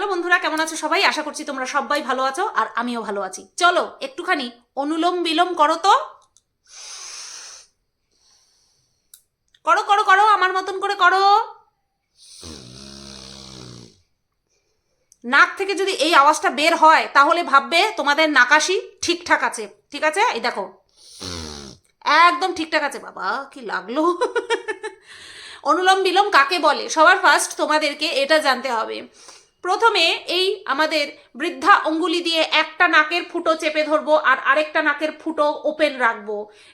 Hello বন্ধুরা, কেমন আছো সবাই? আশা করছি তোমরা সবাই ভালো আছো আর আমিও ভালো আছি। চলো, একটুখানি অনুলোম বিলোম করো তো। করো করো করো, আমার মতন করে করো। নাক থেকে যদি এই আওয়াজটা বের হয়, তাহলে ভাববে তোমাদের নাকাশি ঠিকঠাক আছে, ঠিক আছে? এই দেখো। একদম ঠিকঠাক আছে। বাবা, কি লাগল। অনুলোম বিলোম কাকে বলে? সবার ফার্স্ট তোমাদেরকে এটা জানতে হবে। প্রথমে এই আমাদের বৃদ্ধা অঙ্গুলি দিয়ে একটা নাকের ফুটো চেপে ধরবো আর আরেকটা নাকের ফুটো ওপেন রাখব।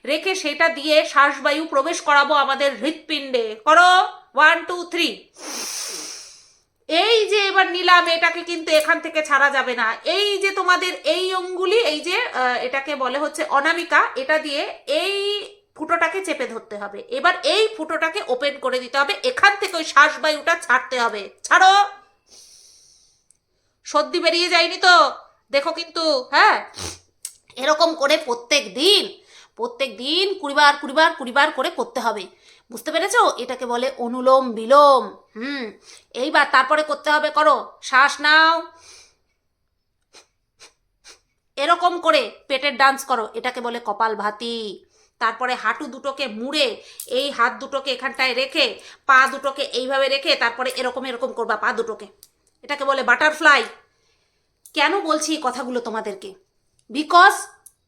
রেখে সেটা দিয়ে শ্বাসবায়ু প্রবেশ করাবো আমাদের হৃৎপিণ্ডে। করো। ওয়ান টু থ্রি এই যে এবার নিলাম, এটাকে কিন্তু এখান থেকে ছাড়া যাবে না। এই যে তোমাদের এই অঙ্গুলি, এই যে এটাকে বলে হচ্ছে অনামিকা, এটা দিয়ে এই ফুটোটাকে চেপে ধরতে হবে। এবার এই ফুটোটাকে ওপেন করে দিতে হবে। এখান থেকে ওই শ্বাসবায়ুটা ছাড়তে হবে। ছাড়ো। সর্দি বেরিয়ে যায়নি তো? দেখো কিন্তু হ্যাঁ? এরকম করে প্রত্যেক দিন প্রত্যেক দিন কুড়িবার কুড়িবার কুড়িবার করে করতে হবে। বুঝতে পেরেছ? এটাকে বলে অনুলোম বিলোম। হুম, এইবার তারপরে করতে হবে করো, শ্বাস নাও। এরকম করে পেটের ডান্স করো, এটাকে বলে কপাল ভাতি। তারপরে হাঁটু দুটোকে মুড়ে, এই হাত দুটোকে এখানটায় রেখে, পা দুটোকে এইভাবে রেখে, তারপরে এরকম এরকম করবা, পা দুটোকে। এটাকে বলে বাটারফ্লাই। কেন বলছি এই কথাগুলো তোমাদেরকে? Because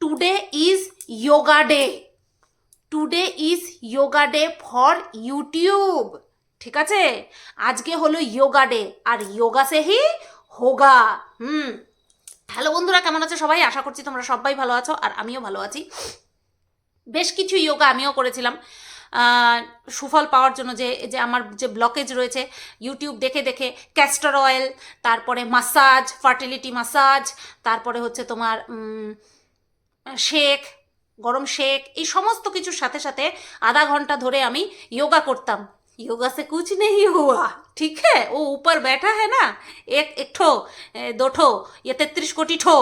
today is yoga day today is yoga day for YouTube ঠিক আছে? আজকে হলো যোগা ডে আর যোগা সে হি হোগা। হুম। হ্যালো বন্ধুরা, কেমন আছো সবাই? আশা করছি তোমরা সবাই ভালো আছো, আর আমিও ভালো আছি। বেশ কিছু যোগা আমিও করেছিলাম। সুফল পাওয়ার জন্য যে যে আমার যে ব্লকেজ রয়েছে ইউটিউব দেখে দেখে ক্যাস্টর অয়েল তারপরে মাসাজ ফার্টিলিটি মাসাজ তারপরে হচ্ছে তোমার উম, শেক গরম শেক এই সমস্ত কিছুর সাথে সাথে আধা ঘন্টা ধরে আমি योगा করতাম योगा से कुछ नहीं हुआ ठीक है वो ऊपर बैठा है ना एक एक ठो এ, দো ঠো ইয়ে তেত্রিশ কোটি ঠো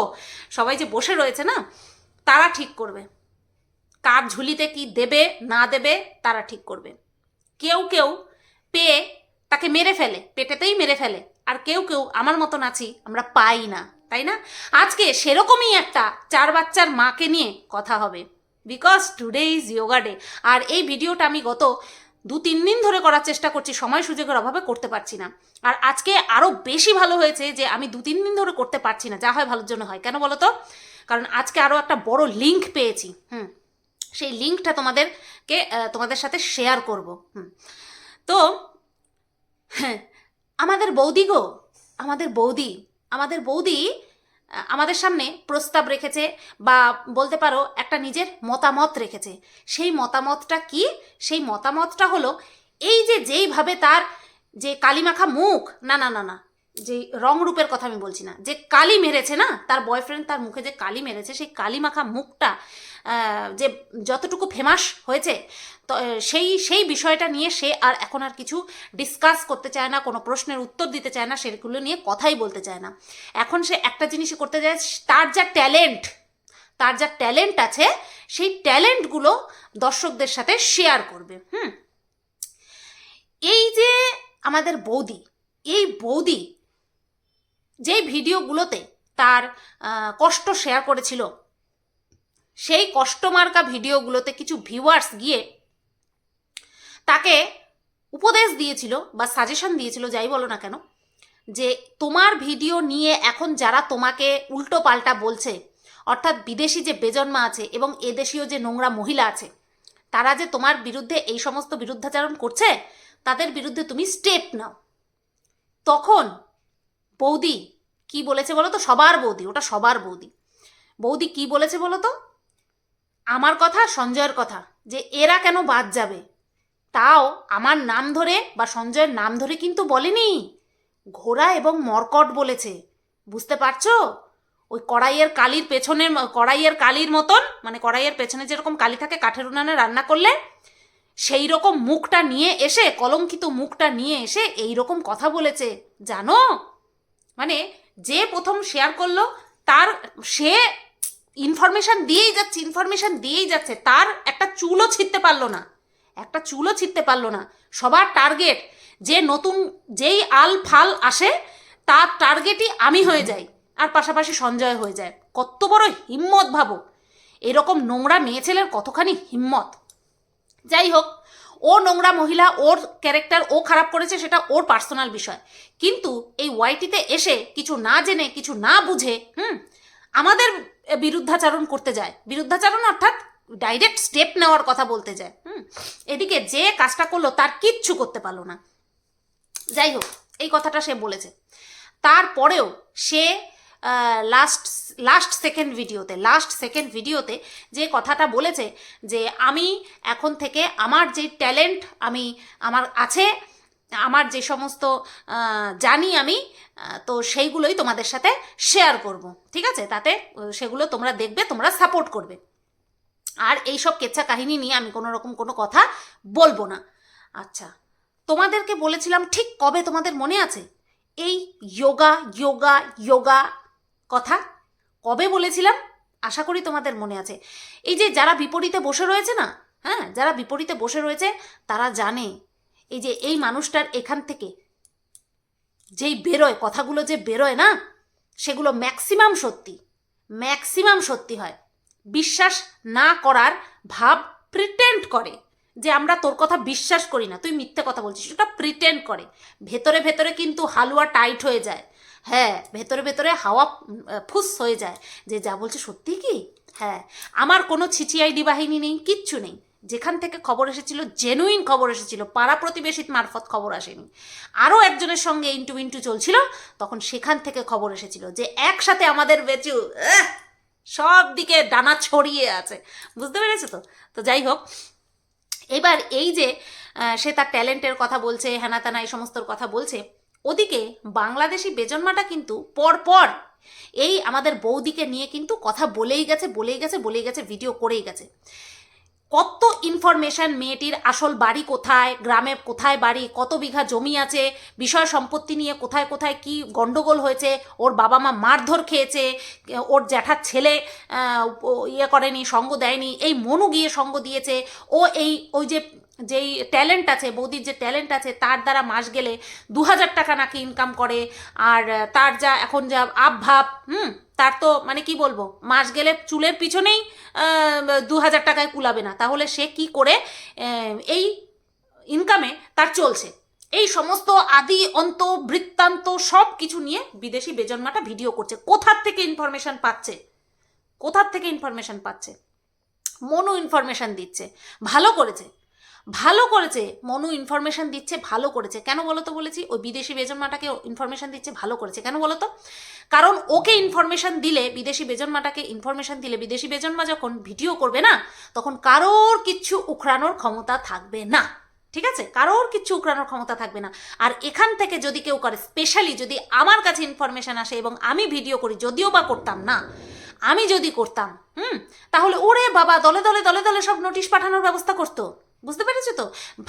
সবাই যে বসে রয়েছে না তারা ঠিক করবে কার ঝুলিতে কি দেবে, না দেবে, তারা ঠিক করবে। কেউ কেউ পেয়ে তাকে মেরে ফেলে, পেটেতেই মেরে ফেলে। আর কেউ কেউ, আমার মতন আছি, আমরা পাই না, তাই না? আজকে সেরকমই একটা চার বাচ্চার মাকে নিয়ে কথা হবে। Because today is yoga day আর এই ভিডিওটা আমি গত দু তিন দিন ধরে করার চেষ্টা করছি, সময় সুযোগের অভাবে করতে পারছি না। আর আজকে আরও বেশি ভালো হয়েছে যে, আমি দু তিন দিন ধরে করতে পারছি না, যা হয় ভালোর জন্য হয়। কেন বলো তো কারণ আজকে আরও একটা বড় লিঙ্ক পেয়েছি। হুম। সেই লিঙ্কটা তোমাদেরকে তোমাদের সাথে শেয়ার করব। তো হ্যাঁ আমাদের বৌদি গো, আমাদের বৌদি আমাদের বৌদি আমাদের সামনে প্রস্তাব রেখেছে বা বলতে পারো একটা নিজের মতামত রেখেছে। সেই মতামতটা কি? সেই মতামতটা হলো এই যে যেইভাবে তার যে কালিমাখা মুখ, না না না না, যে রং রূপের কথা আমি বলছি না, যে কালি মেরেছে না, তার বয়ফ্রেন্ড তার মুখে যে কালি মেরেছে, সেই কালি মাখা মুখটা যে যতটুকু ফেমাস হয়েছে, তো সেই সেই বিষয়টা নিয়ে সে আর এখন আর কিছু ডিসকাস করতে চায় না, কোনো প্রশ্নের উত্তর দিতে চায় না, সেগুলো নিয়ে কথাই বলতে চায় না। এখন সে একটা জিনিসই করতে চায় তার যা ট্যালেন্ট তার যা ট্যালেন্ট আছে, সেই ট্যালেন্টগুলো দর্শকদের সাথে শেয়ার করবে, হুম? এই যে আমাদের বৌদি, এই বৌদি যেই ভিডিওগুলোতে তার কষ্ট শেয়ার করেছিল সেই কষ্টমার্কা ভিডিওগুলোতে কিছু ভিউয়ার্স গিয়ে তাকে উপদেশ দিয়েছিল বা সাজেশন দিয়েছিল, যাই বলো না কেন, যে তোমার ভিডিও নিয়ে এখন যারা তোমাকে উল্টো পাল্টা বলছে, অর্থাৎ বিদেশি যে বেজন্মা আছে এবং এদেশীয় যে নোংরা মহিলা আছে, তারা যে তোমার বিরুদ্ধে এই সমস্ত বিরুদ্ধাচারণ করছে, তাদের বিরুদ্ধে তুমি স্টেপ নাও। তখন বৌদি কি বলেছে বলো তো? সবার বৌদি, ওটা সবার বৌদি। বৌদি কি বলেছে বলো তো? আমার কথা, সঞ্জয়ের কথা, যে এরা কেন বাদ যাবে? তাও আমার নাম ধরে বা সঞ্জয়ের নাম ধরে কিন্তু বলেনি। ঘোড়া এবং মর্কট বলেছে, বুঝতে পারছ? ওই কড়াইয়ের কালির পেছনের কড়াইয়ের কালির মতন মানে কড়াইয়ের পেছনে যেরকম কালি থাকে কাঠের উনানে রান্না করলে সেই রকম মুখটা নিয়ে এসে, কলঙ্কিত মুখটা নিয়ে এসে এই রকম কথা বলেছে, জানো? মানে যে প্রথম শেয়ার করল, তার, সে ইনফরমেশন দিয়েই যাচ্ছে ইনফরমেশন দিয়েই যাচ্ছে, তার একটা চুলও ছিঁড়তে পারল না। একটা চুলও ছিঁড়তে পারল না। সবার টার্গেট যে নতুন, যেই আল ফাল আসে, তার টার্গেটই আমি হয়ে যাই, আর পাশাপাশি সঞ্জয় হয়ে যায়। কত বড় হিম্মত ভাবো। এরকম নোংরা মেয়ে ছেলের কতখানি হিম্মত? যাই হোক, ও নোংরা মহিলা, ওর ক্যারেক্টার ও খারাপ করেছে, সেটা ওর পার্সোনাল বিষয়। কিন্তু এই ওয়াইটিতে এসে কিছু না জেনে, কিছু না বুঝে, হুম, আমাদের বিরুদ্ধাচারণ করতে যায়। বিরুদ্ধাচারণ অর্থাৎ ডাইরেক্ট স্টেপ নেওয়ার কথা বলতে যায়। হুম? এদিকে যে কাজটা করল তার কিচ্ছু করতে পারল না। যাই হোক, এই কথাটা সে বলেছে। তারপরেও সে লাস্ট লাস্ট সেকেন্ড ভিডিওতে লাস্ট সেকেন্ড ভিডিওতে যে কথাটা বলেছে যে, আমি এখন থেকে আমার যে ট্যালেন্ট আমি, আমার আছে আমার যে সমস্ত জানি আমি তো সেইগুলোই তোমাদের সাথে শেয়ার করব, ঠিক আছে? তাতে সেগুলো তোমরা দেখবে, তোমরা সাপোর্ট করবে। আর এই সব কেচ্ছা কাহিনী নিয়ে আমি কোনো রকম কোনো কথা বলব না। আচ্ছা তোমাদেরকে বলেছিলাম ঠিক কবে তোমাদের মনে আছে? এই যোগা যোগা যোগা কথা কবে বলেছিলাম? আশা করি তোমাদের মনে আছে। এই যে যারা বিপরীতে বসে রয়েছে না হ্যাঁ? যারা বিপরীতে বসে রয়েছে, তারা জানে এই যে এই মানুষটার এখান থেকে যেই বেরোয়, কথাগুলো যে বেরোয় না, সেগুলো ম্যাক্সিমাম সত্যি ম্যাক্সিমাম সত্যি হয়। বিশ্বাস না করার ভাব প্রিটেন্ড করে যে আমরা তোর কথা বিশ্বাস করি না, তুই মিথ্যে কথা বলছিস ওটা প্রিটেন্ড করে। ভেতরে ভেতরে কিন্তু হালুয়া টাইট হয়ে যায়। হ্যাঁ ভেতরে ভেতরে হাওয়া ফুস হয়ে যায় যে যা বলছে সত্যি কি? হ্যাঁ আমার কোনো ছিচিআইডি বাহিনী নেই, কিচ্ছু নেই। যেখান থেকে খবর এসেছিল জেনুইন খবর এসেছিল, পাড়া প্রতিবেশী মারফত খবর আসেনি। আরও একজনের সঙ্গে ইন্টু ইন্টু চলছিল, তখন সেখান থেকে খবর এসেছিল যে একসাথে আমাদের বেচু সব দিকে ডানা ছড়িয়ে আছে। বুঝতে পেরেছ তো? তো যাই হোক, এবার এই যে সে তার ট্যালেন্টের কথা বলছে হ্যানা ত্যানা এই সমস্তর কথা বলছে, ওদিকে বাংলাদেশি বেজন্মাটা কিন্তু পরপর এই আমাদের বৌদিকে নিয়ে কিন্তু কথা বলেই গেছে বলেই গেছে বলেই গেছে, ভিডিও করেই গেছে। কত ইনফরমেশন মেয়েটির আসল বাড়ি কোথায়, গ্রামে কোথায় বাড়ি, কত বিঘা জমি আছে, বিষয় সম্পত্তি নিয়ে কোথায় কোথায় কি গন্ডগোল হয়েছে, ওর বাবা মা মারধর খেয়েছে, ওর জ্যাঠার ছেলে ইয়ে করেনি, সঙ্গ দেয়নি, এই মনু গিয়ে সঙ্গ দিয়েছে, ও এই, ওই যে যেই ট্যালেন্ট আছে, বৌদির যে ট্যালেন্ট আছে, তার দ্বারা মাস গেলে দু হাজার টাকা নাকি ইনকাম করে। আর তার যা এখন যা আবভাব, হুম, তার তো মানে কি বলব, মাস গেলে চুলের পিছনেই দু হাজার টাকায় কুলাবে না। তাহলে সে কি করে এই ইনকামে তার চলছে। এই সমস্ত আদি, অন্ত, বৃত্তান্ত সব কিছু নিয়ে বিদেশি বেজন্মাটা ভিডিও করছে। কোথার থেকে ইনফরমেশন পাচ্ছে? কোথার থেকে ইনফরমেশন পাচ্ছে? মনু ইনফরমেশন দিচ্ছে। ভালো করেছে। ভালো করেছে, মনু ইনফরমেশন দিচ্ছে, ভালো করেছে। কেন বলো তো বলেছি? ওই বিদেশি বেজন্মাটাকে ইনফরমেশন দিচ্ছে, ভালো করেছে। কেন বলো তো কারণ ওকে ইনফরমেশন দিলে, বিদেশি বেজন্মাটাকে ইনফরমেশন দিলে, বিদেশি বেজন্মা যখন ভিডিও করবে না, তখন কারোর কিচ্ছু উখড়ানোর ক্ষমতা থাকবে না। ঠিক আছে? কারোর কিচ্ছু উকড়ানোর ক্ষমতা থাকবে না। আর এখান থেকে যদি কেউ করে স্পেশালি যদি আমার কাছে ইনফরমেশন আসে এবং আমি ভিডিও করি, যদিও বা করতাম না, আমি যদি করতাম, হুম? তাহলে ওরে বাবা, দলে দলে দলে দলে সব নোটিশ পাঠানোর ব্যবস্থা করতো। বুঝতে পেরেছ তো?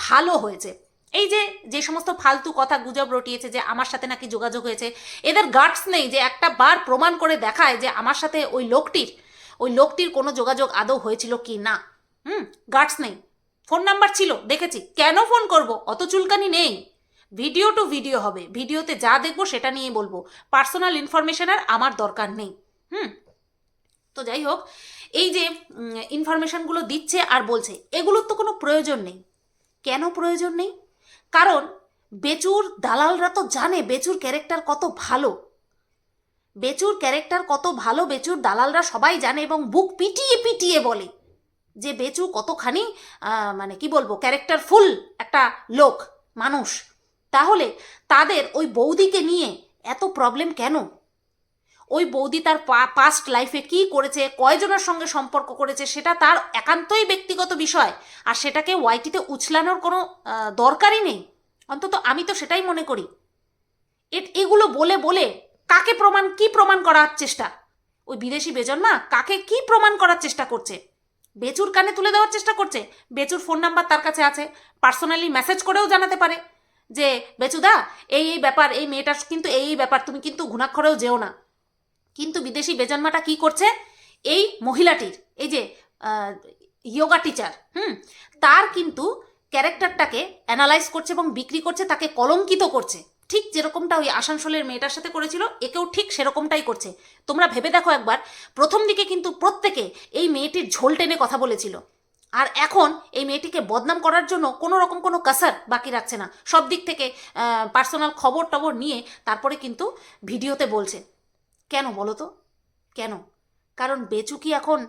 ভালো হয়েছে। এই যে যে সমস্ত ফালতু কথা গুজব রটিয়েছে যে আমার সাথে নাকি যোগাযোগ হয়েছে, এদের গার্ডস নেই যে একটা বার প্রমাণ করে দেখায় যে আমার সাথে ওই লোকটির ওই লোকটির কোনো যোগাযোগ আদৌ হয়েছিল কি না। হুম গার্ডস নেই। ফোন নাম্বার ছিল, দেখেছি। কেন ফোন করব? অত চুলকানি নেই। ভিডিও টু ভিডিও হবে। ভিডিওতে যা দেখব সেটা নিয়ে বলব। পার্সোনাল ইনফরমেশন আর আমার দরকার নেই। হুম, তো যাই হোক এই যে ইনফরমেশনগুলো দিচ্ছে আর বলছে, এগুলোর তো কোনো প্রয়োজন নেই। কেন প্রয়োজন নেই? কারণ বেচুর দালালরা তো জানে বেচুর ক্যারেক্টার কত ভালো। বেচুর ক্যারেক্টার কত ভালো, বেচুর দালালরা সবাই জানে এবং বুক পিটিয়ে পিটিয়ে বলে যে বেচু কতখানি মানে কি বলব ক্যারেক্টার ফুল একটা লোক, মানুষ। তাহলে তাদের ওই বৌদিকে নিয়ে এত প্রবলেম কেন? ওই বৌদি তার পাস্ট লাইফে কি করেছে, কয়জনের সঙ্গে সম্পর্ক করেছে, সেটা তার একান্তই ব্যক্তিগত বিষয়। আর সেটাকে ওয়াইটিতে উছলানোর কোনো দরকারই নেই। অন্তত আমি তো সেটাই মনে করি। এ- এগুলো বলে বলে কাকে প্রমাণ, কি প্রমাণ করার চেষ্টা? ওই বিদেশি বেজন্মা কাকে কি প্রমাণ করার চেষ্টা করছে? বেচুর কানে তুলে দেওয়ার চেষ্টা করছে? বেচুর ফোন নাম্বার তার কাছে আছে। পার্সোনালি মেসেজ করেও জানাতে পারে যে, বেচুদা, এই এই ব্যাপার, এই মেয়েটার কিন্তু এই ব্যাপার, তুমি কিন্তু ঘুণাক্ষরেও যেও না। কিন্তু বিদেশি বেজন্মাটা কি করছে? এই মহিলাটির, এই যে ইয়োগা টিচার হুম? তার কিন্তু ক্যারেক্টারটাকে অ্যানালাইজ করছে এবং বিক্রি করছে, তাকে কলঙ্কিত করছে। ঠিক যেরকমটা ওই আসানসোলের মেয়েটার সাথে করেছিল, একেও ঠিক সেরকমটাই করছে। তোমরা ভেবে দেখো একবার, প্রথম দিকে কিন্তু প্রত্যেকে এই মেয়েটির ঝোল টেনে কথা বলেছিল। আর এখন এই মেয়েটিকে বদনাম করার জন্য কোনো রকম কোনো কাসার বাকি রাখছে না। সব দিক থেকে পার্সোনাল খবর টবর নিয়ে তারপরে কিন্তু ভিডিওতে বলছে। কেন বলো তো? কেন? কারণ বেচু কি এখন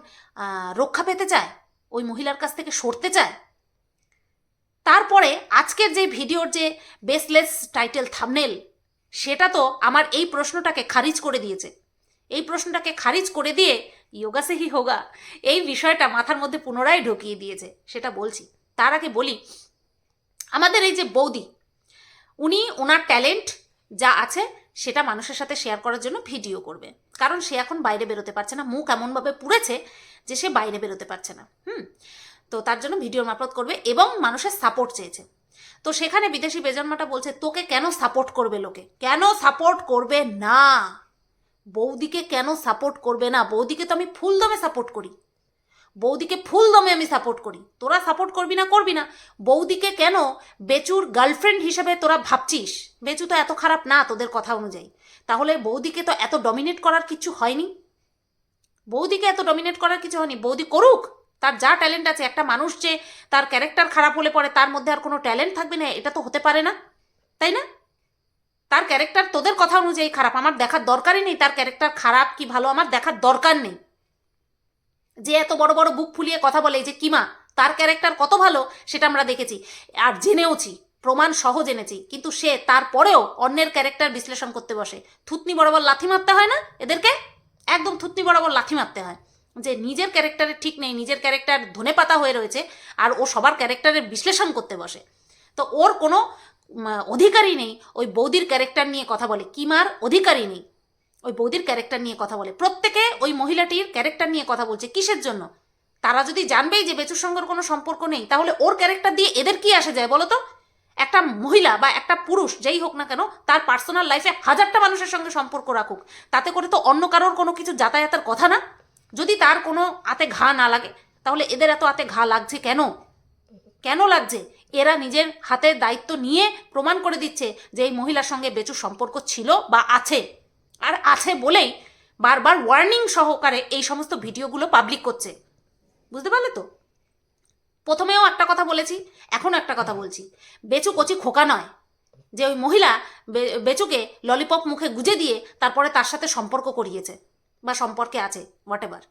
রক্ষা পেতে চায়? ওই মহিলার কাছ থেকে সরতে চায়? তারপরে আজকের যে ভিডিওর যে বেসলেস টাইটেল থামনেল সেটা তো আমার এই প্রশ্নটাকে খারিজ করে দিয়েছে। এই প্রশ্নটাকে খারিজ করে দিয়ে ইয়োগা সে হি হোগা, এই বিষয়টা মাথার মধ্যে পুনরায় ঢুকিয়ে দিয়েছে, সেটা বলছি। তার আগে বলি, আমাদের এই যে বৌদি, উনি ওনার ট্যালেন্ট যা আছে সেটা মানুষের সাথে শেয়ার করার জন্য ভিডিও করবে। কারণ সে এখন বাইরে বেরোতে পারছে না, মুখ এমনভাবে পুড়েছে যে সে বাইরে বেরোতে পারছে না, হুম? তো তার জন্য ভিডিও মারফত করবে এবং মানুষের সাপোর্ট চেয়েছে। তো সেখানে বিদেশি বেজন্মাটা বলছে, তোকে কেন সাপোর্ট করবে লোকে? কেন সাপোর্ট করবে না? বৌদিকে কেন সাপোর্ট করবে না? বৌদিকে তো আমি ফুল দমে সাপোর্ট করি। বৌদিকে ফুল দমে আমি সাপোর্ট করি। তোরা সাপোর্ট করবি না করবি না। বৌদিকে কেন বেচুর গার্লফ্রেন্ড হিসেবে তোরা ভাবছিস? বেচু তো এত খারাপ না তোদের কথা অনুযায়ী। তাহলে বৌদিকে তো এত ডমিনেট করার কিছু হয়নি? বৌদিকে এত ডমিনেট করার কিছু হয়নি? বৌদি করুক। তার যা ট্যালেন্ট আছে, একটা মানুষ যে তার ক্যারেক্টার খারাপ হলে পরে তার মধ্যে আর কোনো ট্যালেন্ট থাকবে না, এটা তো হতে পারে না। তাই না? তার ক্যারেক্টার তোদের কথা অনুযায়ী খারাপ। আমার দেখার দরকারই নেই তার ক্যারেক্টার খারাপ কি ভালো, আমার দেখার দরকার নেই। যে এত বড় বড় বুক ফুলিয়ে কথা বলে যে কিমা, তার ক্যারেক্টার কত ভালো সেটা আমরা দেখেছি। আর জেনেওছি, প্রমাণ সহ জেনেছি, কিন্তু সে তারপরেও অন্যের ক্যারেক্টার বিশ্লেষণ করতে বসে। থুতনি বরাবর লাথি মারতে হয় না এদেরকে? একদম থুতনি বরাবর লাথি মারতে হয়। যে নিজের ক্যারেক্টারে ঠিক নেই, নিজের ক্যারেক্টার ধনে পাতা হয়ে রয়েছে, আর ও সবার ক্যারেক্টারের বিশ্লেষণ করতে বসে। তো ওর কোনো অধিকারই নেই, ওই বৌদির ক্যারেক্টার নিয়ে কথা বলে। কিমার অধিকারই নেই। ওই বৌদির ক্যারেক্টার নিয়ে কথা বলে। প্রত্যেকে ওই মহিলাটির ক্যারেক্টার নিয়ে কথা বলছে। কিসের জন্য? তারা যদি জানবেই যে বেচুর সঙ্গের কোনো সম্পর্ক নেই, তাহলে ওর ক্যারেক্টার দিয়ে এদের কি আসে যায় বলো তো একটা মহিলা বা একটা পুরুষ, যেই হোক না কেন, তার পার্সোনাল লাইফে হাজারটা মানুষের সঙ্গে সম্পর্ক রাখুক। তাতে করে তো অন্য কারোর কোনো কিছু যাতায়াতের কথা না? যদি তার কোনো আতে ঘা না লাগে, তাহলে এদের এত আতে ঘা লাগছে কেন? কেন লাগছে? এরা নিজের হাতে দায়িত্ব নিয়ে প্রমাণ করে দিচ্ছে যে এই মহিলার সঙ্গে বেচুর সম্পর্ক ছিল বা আছে। আর আছে বলেই বারবার ওয়ার্নিং সহকারে এই সমস্ত ভিডিওগুলো পাবলিক করছে। বুঝতে পারলে তো? প্রথমেও একটা কথা বলেছি, এখনও একটা কথা বলছি। বেচু কচি খোকা নয়, যে ওই মহিলা বেচুকে ললিপপ মুখে গুজে দিয়ে তারপরে তার সাথে সম্পর্ক করিয়েছে, বা সম্পর্কে আছে হোয়াট এভার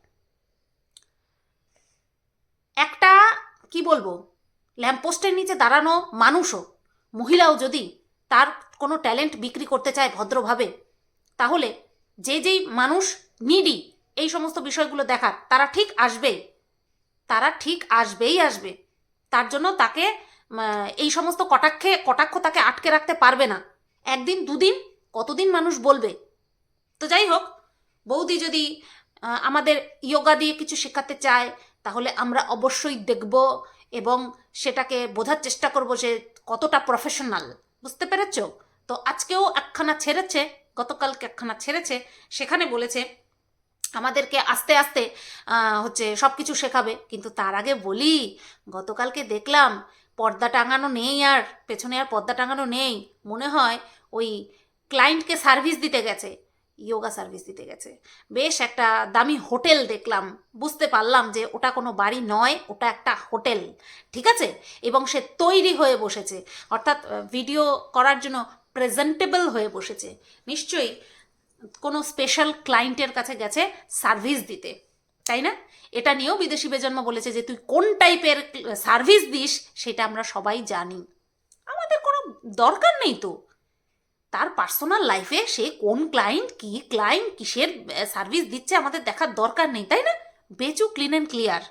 একটা, কি বলব ল্যাম্পপোস্টের নিচে দাঁড়ানো মানুষও, মহিলাও যদি তার কোনো ট্যালেন্ট বিক্রি করতে চায় ভদ্রভাবে তাহলে যে যেই মানুষ নিডি এই সমস্ত বিষয়গুলো দেখার, তারা ঠিক আসবেই। তারা ঠিক আসবেই আসবে। তার জন্য তাকে এই সমস্ত কটাক্ষে, কটাক্ষ তাকে আটকে রাখতে পারবে না। একদিন, দুদিন, কতদিন মানুষ বলবে? তো যাই হোক, বৌদি যদি আমাদের ইয়োগা দিয়ে কিছু শেখাতে চায়, তাহলে আমরা অবশ্যই দেখব এবং সেটাকে বোঝার চেষ্টা করব যে কতটা প্রফেশনাল বুঝতে পেরেছ? তো আজকেও একখানা ছেড়েছে। গতকালকে একখানা ছেড়েছে, সেখানে বলেছে, আমাদেরকে আস্তে আস্তে হচ্ছে সব কিছু শেখাবে। কিন্তু তার আগে বলি, গতকালকে দেখলাম পর্দা টাঙানো নেই আর, পেছনে আর পর্দা টাঙানো নেই। মনে হয় ওই ক্লায়েন্টকে সার্ভিস দিতে গেছে, ইয়োগা সার্ভিস দিতে গেছে। বেশ একটা দামি হোটেল দেখলাম, বুঝতে পারলাম যে ওটা কোনো বাড়ি নয়, ওটা একটা হোটেল, ঠিক আছে? এবং সে তৈরি হয়ে বসেছে। অর্থাৎ ভিডিও করার জন্য প্রেজেন্টেবল হয়ে বসেছে। নিশ্চয়ই কোনো স্পেশাল ক্লায়েন্টের কাছে গেছে সার্ভিস দিতে, তাই না? এটা নিয়েও বিদেশি বেজন্ম বলেছে যে তুই কোন টাইপের সার্ভিস দিস সেটা আমরা সবাই জানি। আমাদের কোনো দরকার নেই তো। তার পার্সোনাল লাইফে সে কোন ক্লায়েন্ট কি ক্লায়েন্ট কিসের সার্ভিস দিচ্ছে আমাদের দেখার দরকার নেই, তাই না? বেচু ক্লিন অ্যান্ড ক্লিয়ার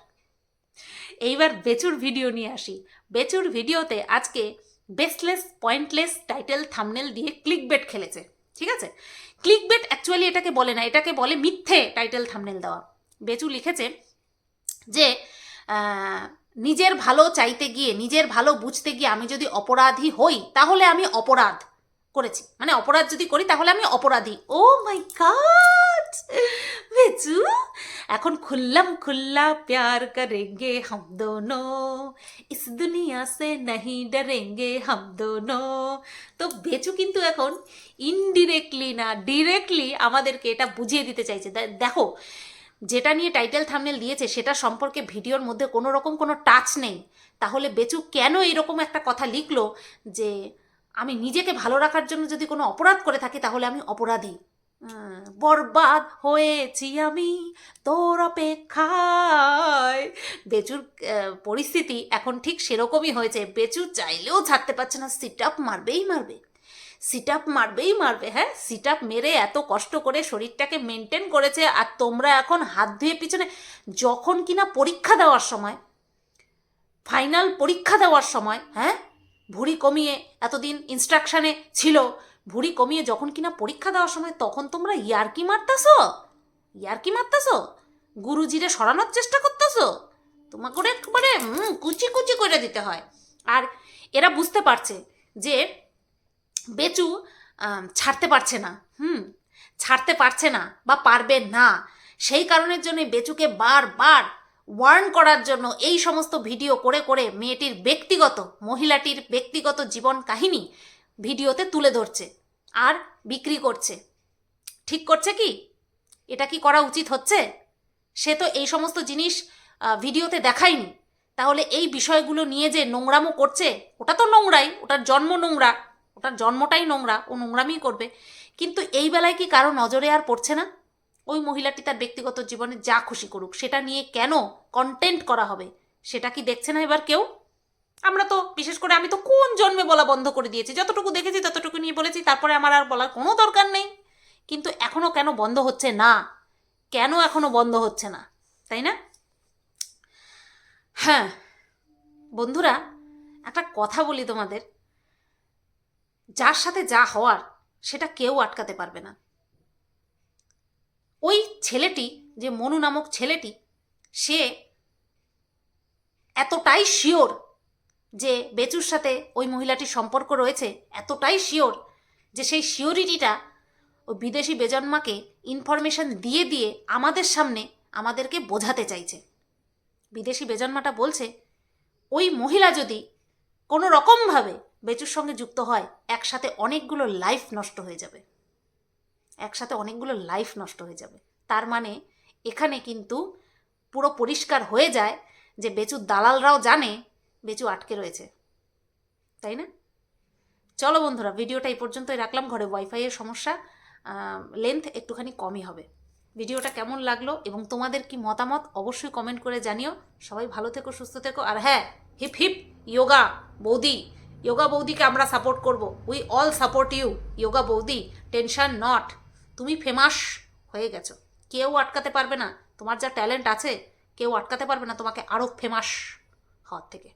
এইবার বেচুর ভিডিও নিয়ে আসি। বেচুর ভিডিওতে আজকে বেসলেস, পয়েন্টলেস, টাইটেল, থামনেল দিয়ে ক্লিক বেট খেলেছে, ঠিক আছে? ক্লিক বেট অ্যাকচুয়ালি এটাকে বলে না, এটাকে বলে মিথ্যে টাইটেল, থামনেল দেওয়া। বেচু লিখেছে যে নিজের ভালো চাইতে গিয়ে, নিজের ভালো বুঝতে গিয়ে আমি যদি অপরাধী হই, তাহলে আমি অপরাধ করেছি। মানে অপরাধ যদি করি, তাহলে আমি অপরাধী। ও মাই গড বেচু এখন খুললাম খুল্লা প্যার করেঙ্গে হাম দোনো। ইস দুনিয়া সে নাহি ডরেঙ্গে হাম দোনো। তো বেচু কিন্তু এখন ইনডিরেক্টলি না ডিরেক্টলি আমাদেরকে এটা বুঝিয়ে দিতে চাইছে। দেখো, যেটা নিয়ে টাইটেল থামনেল দিয়েছে, সেটা সম্পর্কে ভিডিওর মধ্যে কোনো রকম কোনো টাচ নেই। তাহলে বেচু কেন এরকম একটা কথা লিখলো যে, আমি নিজেকে ভালো রাখার জন্য যদি কোনো অপরাধ করে থাকি, তাহলে আমি অপরাধী। বরবাদ হয়েছি আমি তোর অপেক্ষায়। বেচুর পরিস্থিতি এখন ঠিক সেরকমই হয়েছে। বেচু চাইলেও ছাড়তে পারছে না। সিট আপ মারবেই মারবে। সিট আপ মারবেই মারবে হ্যাঁ? সিট আপ মেরে এত কষ্ট করে শরীরটাকে মেনটেন করেছে আর তোমরা এখন হাত ধুয়ে পিছনে যখন কিনা পরীক্ষা দেওয়ার সময় ফাইনাল পরীক্ষা দেওয়ার সময় হ্যাঁ? ভুঁড়ি কমিয়ে এতদিন ইনস্ট্রাকশানে ছিল ভুঁড়ি কমিয়ে যখন কিনা পরীক্ষা দেওয়ার সময় তখন তোমরা ইয়ারকি মারতাছো? ইয়ারকি মারতাছো? গুরুজিরে সরানোর চেষ্টা করতেছো? তোমাকে একবারে কুচি কুচি করে দিতে হয়। আর এরা বুঝতে পারছে যে বেচু ছাড়তে পারছে না, হুম, ছাড়তে পারছে না বা পারবে না। সেই কারণের জন্য বেচুকে বারবার ওয়ার্ন করার জন্য এই সমস্ত ভিডিও করে করে মেয়েটির ব্যক্তিগত, মহিলাটির ব্যক্তিগত জীবন কাহিনী ভিডিওতে তুলে ধরছে আর বিক্রি করছে। ঠিক করছে কি? এটা কি করা উচিত হচ্ছে? সে তো এই সমস্ত জিনিস ভিডিওতে দেখায়নি। তাহলে এই বিষয়গুলো নিয়ে যে নোংরামো করছে, ওটা তো নোংরাই, ওটার জন্ম নোংরা, ওটার জন্মটাই নোংরা, ও নোংরামিই করবে। কিন্তু এই বেলায় কি কারও নজরে আর পড়ছে না? ওই মহিলাটি তার ব্যক্তিগত জীবনে যা খুশি করুক, সেটা নিয়ে কেন কন্টেন্ট করা হবে, সেটা কি দেখছে না এবার কেউ? আমরা তো, বিশেষ করে আমি তো কোন জন্মে বলা বন্ধ করে দিয়েছি? যতটুকু দেখেছি, ততটুকু নিয়ে বলেছি, তারপরে আমার আর বলার কোনো দরকার নেই। কিন্তু এখনও কেন বন্ধ হচ্ছে না? কেন এখনও বন্ধ হচ্ছে না? তাই না? হ্যাঁ বন্ধুরা, একটা কথা বলি তোমাদের। যার সাথে যা হওয়ার, সেটা কেউ আটকাতে পারবে না। ওই ছেলেটি, যে মনু নামক ছেলেটি, সে এতটাই শিওর যে বেচুর সাথে ওই মহিলাটির সম্পর্ক রয়েছে এতটাই শিওর যে সেই শিওরিটিটা ওই বিদেশি বেজন্মাকে ইনফরমেশন দিয়ে দিয়ে আমাদের সামনে আমাদেরকে বোঝাতে চাইছে। বিদেশি বেজন্মাটা বলছে, ওই মহিলা যদি কোনো রকমভাবে বেচুর সঙ্গে যুক্ত হয়, একসাথে অনেকগুলো লাইফ নষ্ট হয়ে যাবে। একসাথে অনেকগুলো লাইফ নষ্ট হয়ে যাবে। তার মানে এখানে কিন্তু পুরো পরিষ্কার হয়ে যায় যে বেচুর দালালরাও জানে বেচু আটকে রয়েছে। তাই না? চলো বন্ধুরা, ভিডিওটা এই পর্যন্তই রাখলাম। ঘরে ওয়াইফাইয়ের সমস্যা লেন্থ একটুখানি কমই হবে। ভিডিওটা কেমন লাগল এবং তোমাদের কি মতামত অবশ্যই কমেন্ট করে জানিও। সবাই ভালো থেকো, সুস্থ থেকো। আর হ্যাঁ হিপ হিপ যোগা বৌদি। যোগা বৌদিকে আমরা সাপোর্ট করব। We all support you yoga বৌদি। টেনশন নট তুমি ফেমাস হয়ে গেছো। কেউ আটকাতে পারবে না। তোমার যা ট্যালেন্ট আছে, কেউ আটকাতে পারবে না। তোমাকে আরও ফেমাস হওয়ার থেকে।